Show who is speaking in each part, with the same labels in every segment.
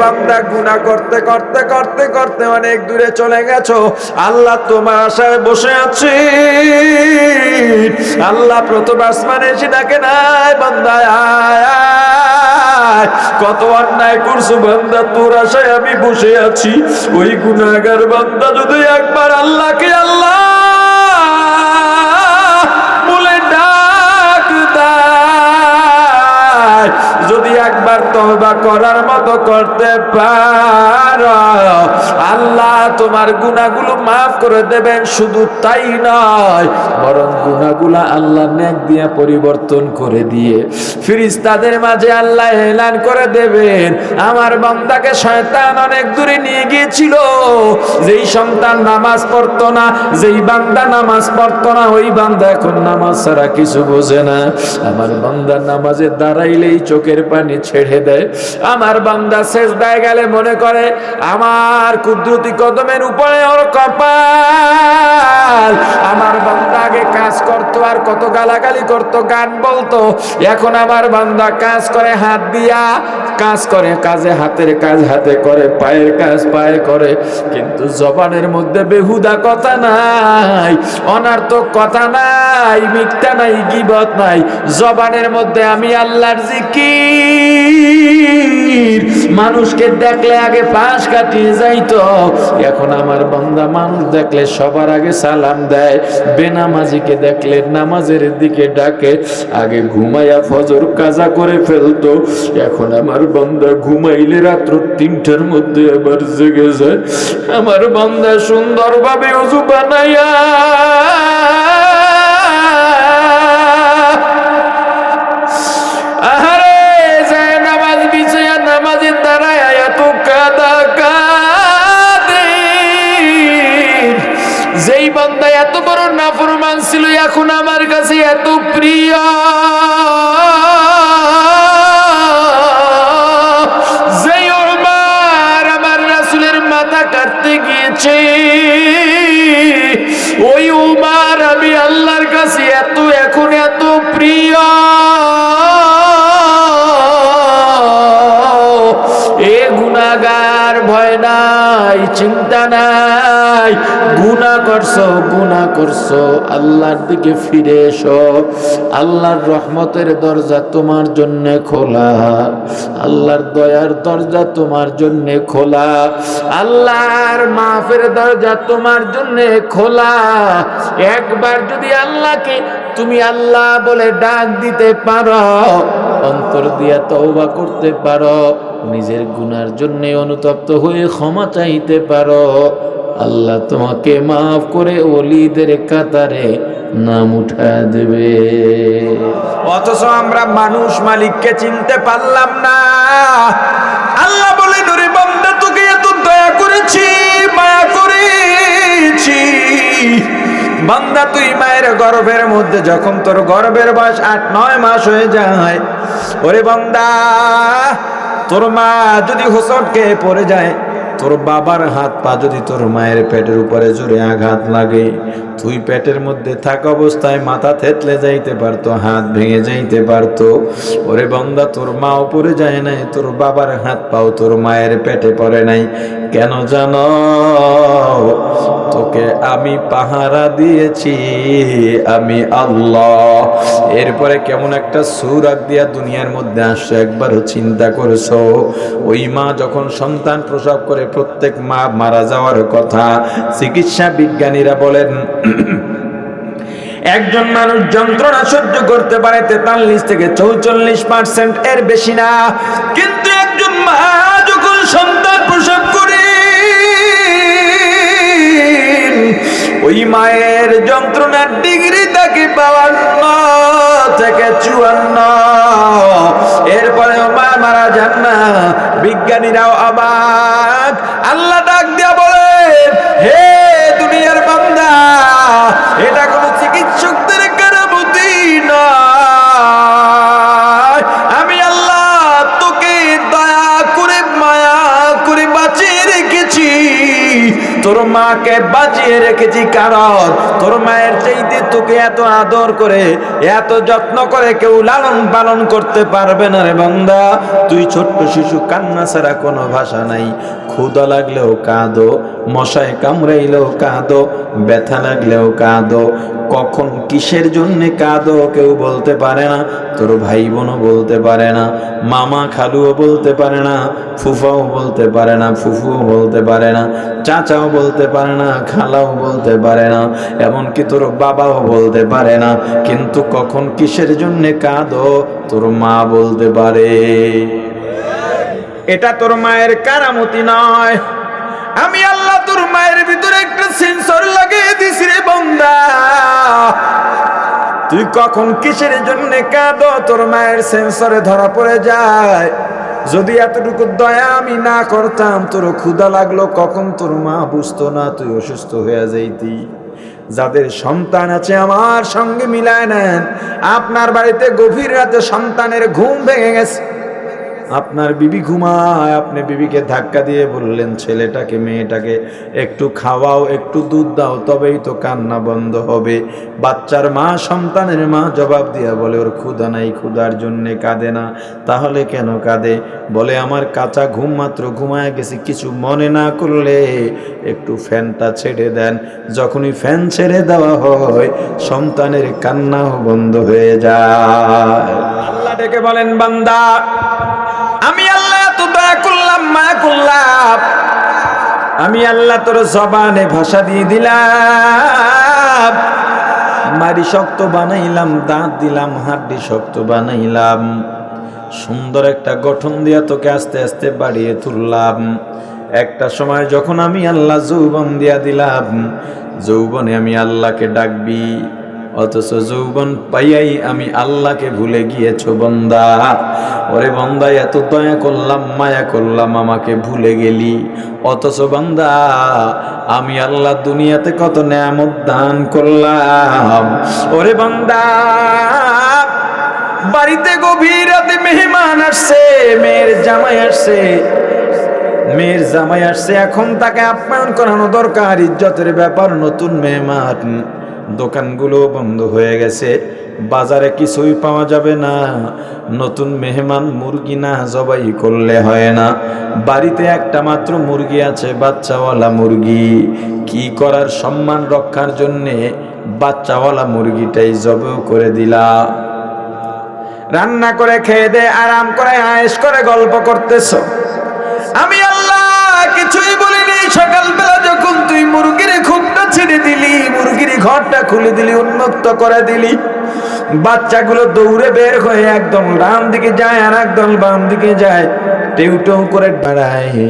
Speaker 1: বান্দা গুনাহ করতে করতে করতে করতে অনেক দূরে চলে গেছো। আল্লাহ তোমার আশায় বসে আছি। আল্লাহ প্রথম আসমানে এসে ডাকে, নাই বান্দা, আয়। কত অন্যায় করছ বান্দা, তোর আশায় আমি বসে আছি। ওই গুনাহগার বান্দা যদি একবার আল্লাহকে আল্লাহ একবার তওবা করার মতো করতে পারো। আল্লাহ তোমার গুনাহগুলো মাফ করে দেবেন, শুধু তাই নয়, বরং গুনাহগুলো আল্লাহ নেক দিয়ে পরিবর্তন করে দিয়ে ফিরিস্তাদের মাঝে আল্লাহ এলান করে দেবেন। আমার বান্দাকে শয়তান অনেক দূরে নিয়ে গিয়েছিল। যেই সন্তান নামাজ পড়তো না, যেই বান্দা নামাজ পড়তো না, ওই বান্দা এখন নামাজ ছাড়া কিছু বোঝে না। আমার বান্দা নামাজে দাঁড়াইলেই চোখের পানি ছেড়ে দেয়। আমার বান্দা শেষ দেয় গেলে মনে করে, আমার কুদরতি কদমের উপরে ওর কপাল। আমার বান্দা আগে কাজ করতো, আর কত গালাগালি করতো, গান বলতো। এখন আমার বান্দা কাজ করে, হাত দিয়া কাজ করে, কাজে হাতের কাজ, হাতে করে, পায়ের কাজ, পায়ে করে। কিন্তু জবানের মধ্যে বেহুদা কথা নাই, অনার্থক কথা নাই, মিথ্যা নাই, গিবত নাই। জবানের মধ্যে আমি আল্লাহর জিকির মানুষকে দেখলে আগে পাশ কাটিয়ে যাইতো। এখন আমার বান্দা মানুষ দেখলে সবার আগে সালাম দেয়। বেনামাজিকে দেখলে নামাজের দিকে ডাকে। আগে ঘুমাইয়া ফজর কাজা করে ফেলতো। এখন আমার বান্দা ঘুমাইলে রাত্র তিনটার মধ্যে আবার জেগে যায়। আমার বান্দা সুন্দরভাবে উজু বানাইয়া এখন আমার কাছে এত প্রিয়। আমার রাসূলের মাথা কাটতে গিয়েছে, ওই উমার আমি আল্লাহর কাছে এত, এখন এত প্রিয়। এ গুনাগার ভয় নাই, চিন্তা নাই। করছ গুনা করছ, আল্লাহর দিকে ফিরে এসো। আল্লাহর রহমতের দরজা তোমার জন্য খোলা। আল্লাহর দয়ার দরজা তোমার জন্য খোলা। আল্লাহর মাফের দরজা তোমার জন্য খোলা। একবার যদি আল্লাহকে তুমি আল্লাহ বলে ডাক দিতে পারো, অন্তর দিয়া তওবা করতে পারো, নিজের গুনার জন্য অনুতপ্ত হয়ে ক্ষমা চাইতে পারো। আল্লাহ তোমাকে মাফ করে অলিদের কাতারে নাম উঠা দেবে। অথচ আমরা মানুষ মালিককে চিনতে পারলাম না। আল্লাহ বলে, নুরে বান্দা, তোকে এত দয়া করেছি, মায়া করেছি। বান্দা, তুই মায়ের গর্ভের মধ্যে যখন তোর গর্ভের বয়স আট, নয় মাস হয়ে যায়, ওরে বান্দা, তোর মা যদি হোসটকে পড়ে যায় তোর বাবার হাত পা যদি তোর মায়ের পেটের উপরে জোরে আঘাত লাগে, তুই পেটের মধ্যে থাকা অবস্থায় মাথা থেতলে যাইতে পারতো, হাত ভেঙে যাইতে পারতো। ওরে বন্দা, তোর মা উপরে যায় নাই, তোর বাবার হাত পাও তোর মায়ের পেটে পড়ে নাই। কেন জানো? তোকে আমি পাহারা দিয়েছি, আমি আল্লাহ। এরপরে কেমন একটা সুরাগ দিয়া দুনিয়ার মধ্যে আসছে, একবারও চিন্তা করেছ। ওই মা যখন সন্তান প্রসব করে প্রত্যেক মা মারা যাওয়ার কথা চিকিৎসা বিজ্ঞানীরা বলেন, একজন মানুষ যন্ত্রণা সহ্য করতে পারে তেতাল্লিশ থেকে চৌচল্লিশ পার্সেন্ট এর বেশি না। কিন্তু একজন মা যখন সন্তান প্রসব করে, ওই মায়ের যন্ত্রণার ডিগ্রি তাকে বাউান্ন থেকে চুয়ান্ন। এরপরে মা মারা যান না। বিজ্ঞানীরাও অবাক। আল্লাহ ডাক দিয়া মাকে বাঁচিয়ে রেখেছি কারণ তোর মায়ের চাইতে তোকে এত আদর করে, এত যত্ন করে কেউ লালন পালন করতে পারবে না রে বন্ধা তুই ছোট্ট শিশু, কান্না ছাড়া কোনো ভাষা নাই। ক্ষুদা লাগলেও কাঁদো মশায় কামড়াইলেও কাঁদো, ব্যথা লাগলেও কাঁদো। কখন কিসের জন্য কাঁদো কেউ বলতে পারে না, তোর ভাই বোনও বলতে পারে না, মামা খালুও বলতে পারে না, ফুফাও বলতে পারে না, ফুফুও বলতে পারে না, চাচাও বলতে পারে না, খালাও বলতে পারে না, এমনকি তোর বাবাও বলতে পারে না। কিন্তু কখন কিসের জন্য কাঁদো, তোর মা বলতে পারে। এটা তোর মায়ের কারামতি নয়। আমি মায়ের ভিতরে একটা সেন্সর লাগিয়ে দিছি রে বন্দা। তুই কখন কিসের জন্য কাঁদো? তোর মায়ের সেন্সরে ধরা পড়ে যায়। যদি এতটুকু দয়া আমি না করতাম, তোর ক্ষুধা লাগল কখন? তোর মা বুঝতো না তুই অসুস্থ হয়ে যাইতি। যাদের সন্তান আছে আমার সঙ্গে মিলায় নেন। আপনার বাড়িতে গভীর রাতে সন্তানের ঘুম ভেঙে গেছে। আপনার বিবি ঘুমায়, আপনি বিবিকে ধাক্কা দিয়ে বললেন, ছেলেটাকে, মেয়েটাকে একটু খাওয়াও, একটু দুধ দাও, তবেই তো কান্না বন্ধ হবে। বাচ্চার মা, সন্তানের মা জবাব দিয়া বলে, ওর ক্ষুধা নাই, ক্ষুধার জন্যে কাঁদে না। তাহলে কেন কাঁদে? বলে, আমার কাঁচা ঘুম মাত্র ঘুমায় গেছি, কিছু মনে না করলে একটু ফ্যানটা ছেড়ে দেন। যখনই ফ্যান ছেড়ে দেওয়া হয়, সন্তানের কান্নাও বন্ধ হয়ে যায়। আল্লাহ ডেকে বলেন, বান্দা আমি আল্লাহ এত দয়া করলাম মায়া করলাম আমি আল্লাহ তোর জবানে ভাষা দিয়ে দিলাম। মারি শক্ত বানাইলাম, দাঁত দিলাম, হাড্ডি শক্ত বানাইলাম। সুন্দর একটা গঠন দিয়া তোকে আস্তে আস্তে বাড়িয়ে তুললাম। একটা সময় যখন আমি আল্লাহ যৌবন দিয়া দিলাম, যৌবনে আমি আল্লাহকে ডাকবি। অথচ যৌবন পাইয়াই আমি আল্লাহকে ভুলে গিয়েছো বন্দা। ওরে বন্দা, এত দয়া করলাম, মায়া করলাম, আমাকে ভুলে গেলি। অথচ বন্দা, আমি আল্লাহ দুনিয়াতে কত নেয়ামত দান করলাম। ওরে বন্দা, বাড়িতে গভীর রাতে মেহমান আসছে, মেয়ের জামাই আসছে। মেয়ের জামাই আসছে, এখন তাকে আপ্যায়ন করানো দরকার, ইজ্জতের ব্যাপার, নতুন মেহমান। দোকানগুলো বন্ধ হয়ে গেছে। বাজারে কিছুই পাওয়া যাবে না। নতুন মেহমান মুরগি না জবাই করলে হয় না। বাড়িতে একটা মাত্র মুরগি আছে, বাচ্চাওয়ালা মুরগি। কি করার সম্মান রক্ষার জন্যে বাচ্চাওয়ালা মুরগিটাই জবেও করে দিলা। রান্না করে খেয়ে দে, আরাম করে আয়েস করে গল্প করতেছ। আমি আল্লাহ কিছুই বলিনি, সকালবেলা যখন তুই মুরগির খুবটা ছেড়ে দিলি, মুরগির ঘরটা খুলে দিলি, উন্মুক্ত করে দিলি। বাচ্চাগুলো দৌড়ে বের হয়ে একদম ডান দিকে যায় আর একদম বাম দিকে যায়। টেউ টেউ করে দাঁড়ায়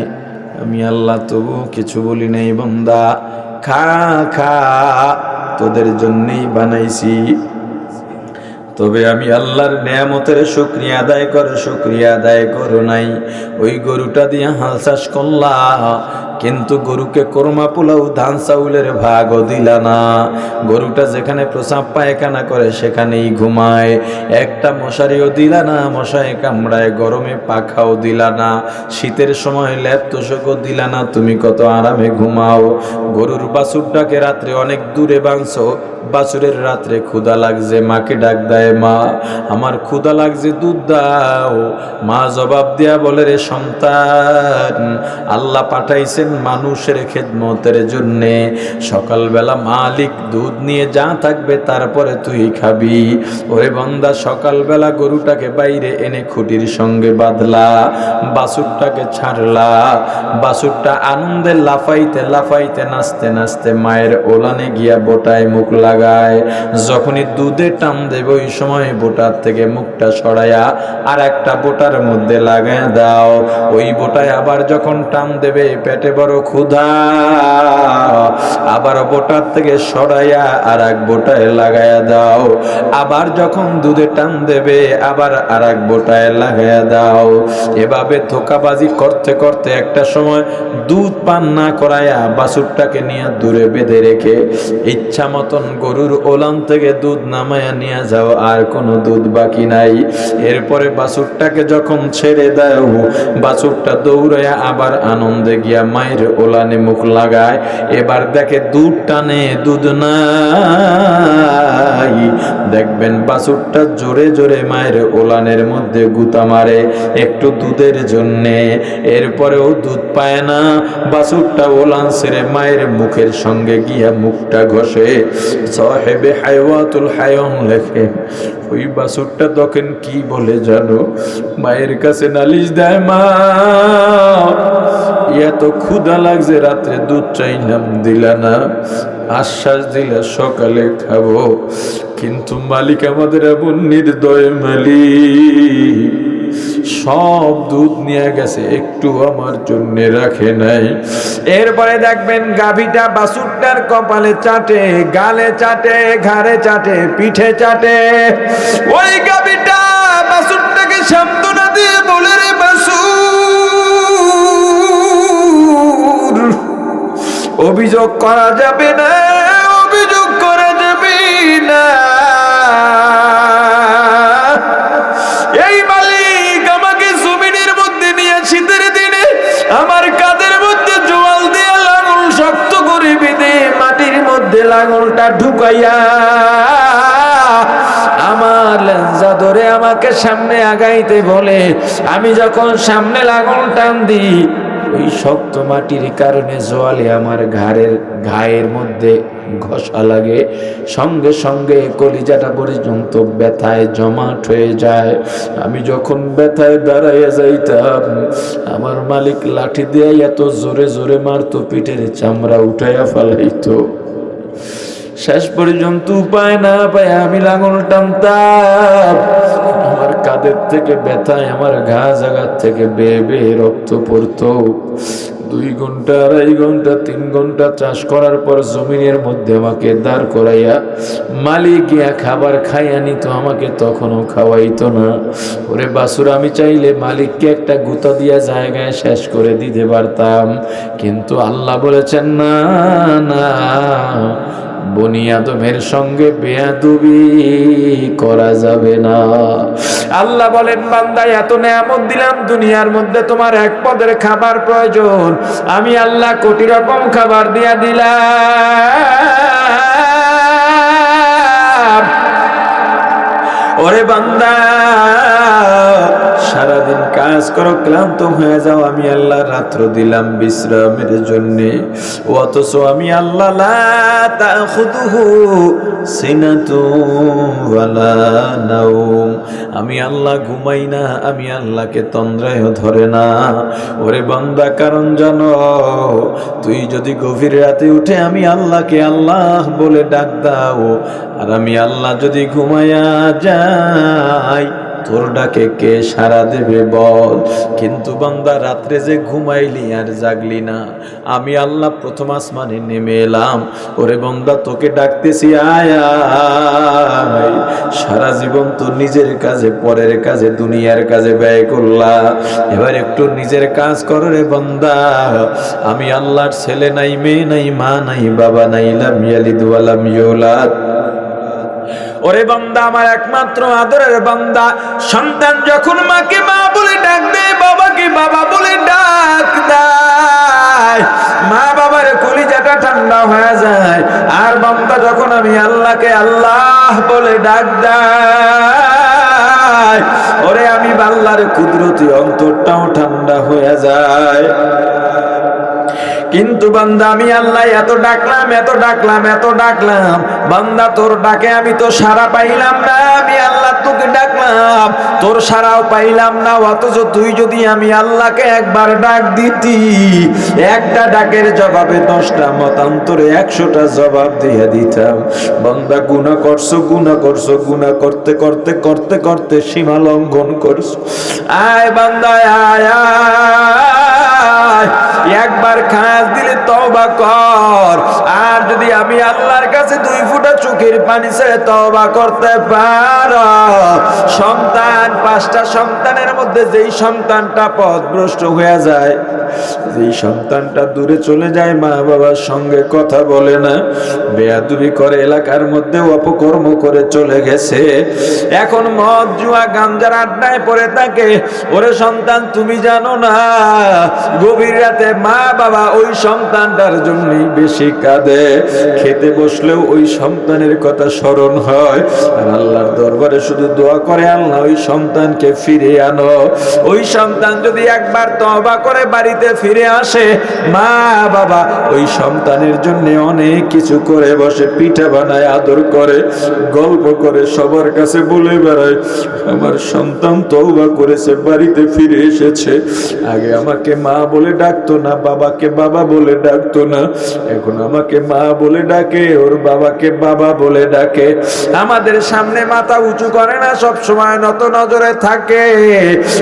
Speaker 1: আমি আল্লাহ তবু কিছু বলি নাই বন্দা। খা খা, তোদের জন্যই বানাইছি। তবে আমি আল্লাহর নিয়ামতের শুক্রিয়া আদায় করো, শুক্রিয়া আদায় করো নাই। ওই গরুটা দিয়ে হাল চাষ করলা। কিন্তু গরুকে কোরমা পোলাও, ধান চাউলের ভাগও দিলা না। গরুটা যেখানে প্রসাব পায়খানা করে, সেখানেই ঘুমায়। একটা মশারিও দিলা না, মশায় কামড়ায়, গরমে পাখাও দিলা না। শীতের সময় ল্যাপ তোষকও দিলা না, তুমি কত আরামে ঘুমাও। গরুর বাছুরটাকে রাত্রে অনেক দূরে বাঁধছো, বাছুরের রাত্রে ক্ষুদা লাগছে, মাকে ডাক দেয়, মা, আমার ক্ষুদা লাগছে, দুধ দাও। মা জবাব দেয়া বলে, রে সন্তান, আল্লাহ পাঠাইছেন মানুষের খেদমতের জন্যে। সকালবেলা মালিক দুধ নিয়ে যা থাকবে তারপরে তুই খাবি। ওরে বন্দা, সকালবেলা গরুটাকে বাইরে এনে খুঁটির সঙ্গে বাঁধলা বাছুরটাকে ছাড়লা বাছুরটা আনন্দে লাফাইতে লাফাইতে নাচতে নাচতে মায়ের ওলানে গিয়া বোটায় মুখ লাগায়। যখনই দুধে টান দেবে ওই সময় বোটার থেকে মুখটা সরাইয়া আর একটা বোটার মধ্যে লাগায় দাও। ওই বোটায় আবার যখন টান দেবে, পেটে বড় ক্ষুধা। আবার বোটার থেকে সরাইয়া আর এক বোটায় লাগাইয়া দাও। আবার যখন দুধে টান দেবে, আবার আর এক বোটায় লাগাইয়া দাও। এভাবে ধোকাবাজি করতে করতে একটা সময় দুধ পান না করাইয়া বাছুরটাকে নিয়ে দূরে বেঁধে রেখে, ইচ্ছা মতন গরুর ওলান থেকে দুধ নামায়া নিয়ে যাও, আর কোনো দুধ বাকি নাই। এরপরে বাছুরটাকে যখন ছেড়ে দাও, বাছুরটা দৌড়াইয়া আবার আনন্দে গিয়া মায়ের মায়ের ওলানে মুখ লাগায়। এবার দেখে দুধ টানে, দুধ নাই। দেখবেন বাছুরটা জোরে জোরে মায়ের ওলানের মধ্যে গুতা মারে একটু দুধের জন্যে। এরপরেও দুধ পায় না। বাছুরটা ওলান ছেড়ে মায়ের মুখের সঙ্গে গিয়া মুখটা ঘষে। সাহেবে হায়ওয়াতুল হায়ন লেখে, ওই বাছুরটা তখন কি বলে জানো? মায়ের কাছে নালিশ দেয় মা এত লাগছে, রাত্রে দুধ চাইলাম, দিলা না। আশ্বাস দিলা, সকালে খাব। কিন্তু মালিক আমাদের এমন নির্দয় সব দুধ নিয়ে গেছে, একটু আমার জন্য রাখে নাই। এরপরে দেখবেন গাভীটা বাসুরটার কপালে চাটে, গালে চাটে, ঘাড়ে চাটে, পিঠে চাটে। ওই গাভীটা বাসুরটাকে সান্ত্বনা দিয়ে বলে অভিযোগ করা যাবে না, অভিযোগ করা যাবে না। এই মালিক আমাকে জমিনের মধ্যে নিয়ে শীতের দিনে আমার কাদের মধ্যে জোয়াল দিয়ে লাঙল শক্ত করে বেঁধে মাটির মধ্যে লাঙলটা ঢুকাইয়া আমার লেঞ্জা ধরে আমাকে সামনে আগাইতে বলে, আমি যখন সামনে লাঙল টান দিই ওই শক্ত মাটির কারণে জোয়ালে আমার ঘাড়ের, ঘায়ের মধ্যে ঘষা লাগে। সঙ্গে সঙ্গে কলিজাটা পর্যন্ত ব্যথায় জমাট হয়ে যায়। আমি যখন ব্যথায় দাঁড়াইয়া যাইতাম, আমার মালিক লাঠি দিয়ে এত জোরে জোরে মারতো, পিঠের চামড়া উঠাইয়া ফেলাইতো। শেষ পর্যন্ত উপায় না পায় আমি লাঙল টানতাম। কাদের থেকে ব্যথায়, আমার ঘা জাগার থেকে বেয়ে বেয়ে রক্ত পড়তো। দুই ঘণ্টা, আড়াই ঘণ্টা, তিন ঘণ্টা চাষ করার পর জমিনের মধ্যে আমাকে দাঁড় করাইয়া মালিক গিয়া খাবার খাইয়া নিত, আমাকে তখনও খাওয়াইতো না। ওরে বাসুর আমি চাইলে মালিককে একটা গুতা দিয়া জায়গায় শেষ করে দিতে পারতাম, কিন্তু আল্লাহ বলেছেন, না না বনি আদমের সঙ্গে বেয়াদুবি করা যাবে না। আল্লাহ বলেন, বান্দা, এত নেয়ামত দিলাম, দুনিয়ার মধ্যে তোমার এক পদের খাবার প্রয়োজন। আমি আল্লাহ কোটি রকম খাবার দিয়া দিলাম। ওরে বান্দা সারাদিন কাজ করো, ক্লান্ত হয়ে যাও, আমি আল্লাহ রাত্র দিলাম বিশ্রামের জন্য। অথচ আমি আল্লাহ আমি আল্লাহ ঘুমাই না, আমি আল্লাহকে তন্দ্রায় ধরে না। ওরে বান্দা, কারণ জানো, তুই যদি গভীর রাতে উঠে আমি আল্লাহকে আল্লাহ বলে ডাক দাও, আর আমি আল্লাহ যদি ঘুমাইয়া যাই তোর ডাকে কে সারা দেবে বল? কিন্তু বান্দা রাত্রে যে ঘুমাইলি আর জাগলি না। আমি আল্লাহ প্রথম আসমানে নেমে এলাম। ওরে বান্দা, তোকে ডাকতেছি, আয়। সারা জীবন তো নিজের কাজে, পরের কাজে, দুনিয়ার কাজে ব্যয় করলা এবার একটু নিজের কাজ কর রে বান্দা। আমি আল্লাহর ছেলে নাই, মেয়ে নাই, মা নাই, বাবা নাই, লাম ইয়ালিদ ওয়ালাম ইউলাদ। ওরে বান্দা, আমার একমাত্র আদরের বান্দা। সন্তান যখন মাকে মা বলে ডাক দেয়, বাবাকে বাবা বলে ডাক মা বাবার কলিজাটা ঠান্ডা হয়ে যায়। আর বান্দা যখন আমি আল্লাহকে আল্লাহ বলে ডাক দেয়, ওরে আমি বাল্লার কুদরতি অন্তরটাও ঠান্ডা হয়ে যায়। কিন্তু বান্দা, আমি আল্লাহ এত ডাকলাম এত ডাকলাম এত ডাকলাম। বান্দা, তোর ডাকে আমি তো সারা পাইলাম না, আমি আল্লাহ তোকে ডাকলাম। তোর সারাও পাইলাম না, অথচ তুই যদি আমি আল্লাহকে একবার ডাক দিতি, একটা ডাকের জবাবে দশটা মতান্তরে একশোটা জবাব দিয়ে দিতাম। বান্দা গুণা করছ গুণা করছ গুণা করতে করতে করতে করতে সীমা লঙ্ঘন করছ। আয় বান্দা, আয় আয়। একবার খাস দিলে তবা কর। আর যদি আমি আল্লাহর কাছে দুই ফুটা চোখের পানি ছেড়ে তওবা করতে পারো, সন্তান, পাঁচটা সন্তানের মধ্যে যেই সন্তানটা পথভ্রষ্ট হয়ে যায়, যেই সন্তানটা দূরে চলে যায় মা বাবার সঙ্গে কথা বলে না, বেয়াদুবি করে এলাকার মধ্যে অপকর্ম করে চলে গেছে। এখন মদ, জুয়া, গাঞ্জার আড্ডায় পড়ে থাকে। ওরে সন্তান, তুমি জানো না, গভীর রাতে মা বাবা ওই সন্তানটার জন্যই বেশি কাঁদে। খেতে বসলেও ওই সন্তানের কথা স্মরণ হয়। আর আল্লাহর দরবারে শুধু দোয়া করে আল্লাহ, ওই সন্তানকে ফিরে আনো। ওই সন্তান যদি একবার তবা করে বাড়িতে ফিরে আসে মা বাবা ওই সন্তানের জন্য অনেক কিছু করে বসে, পিঠা বানায়, আদর করে, গল্প করে, সবার কাছে বলে বেড়ায়, আমার সন্তান তওবা করেছে, বাড়িতে ফিরে এসেছে। আগে আমাকে মা বলে ডাকতো না, বাবাকে বাবা বলে ডাকতো না। এখন আমাকে মা বলে ডাকে, ওর বাবাকে বাবা বলে ডাকে। আমাদের সামনে মাথা উঁচু করে না সব সময় নত নজরে থাকে।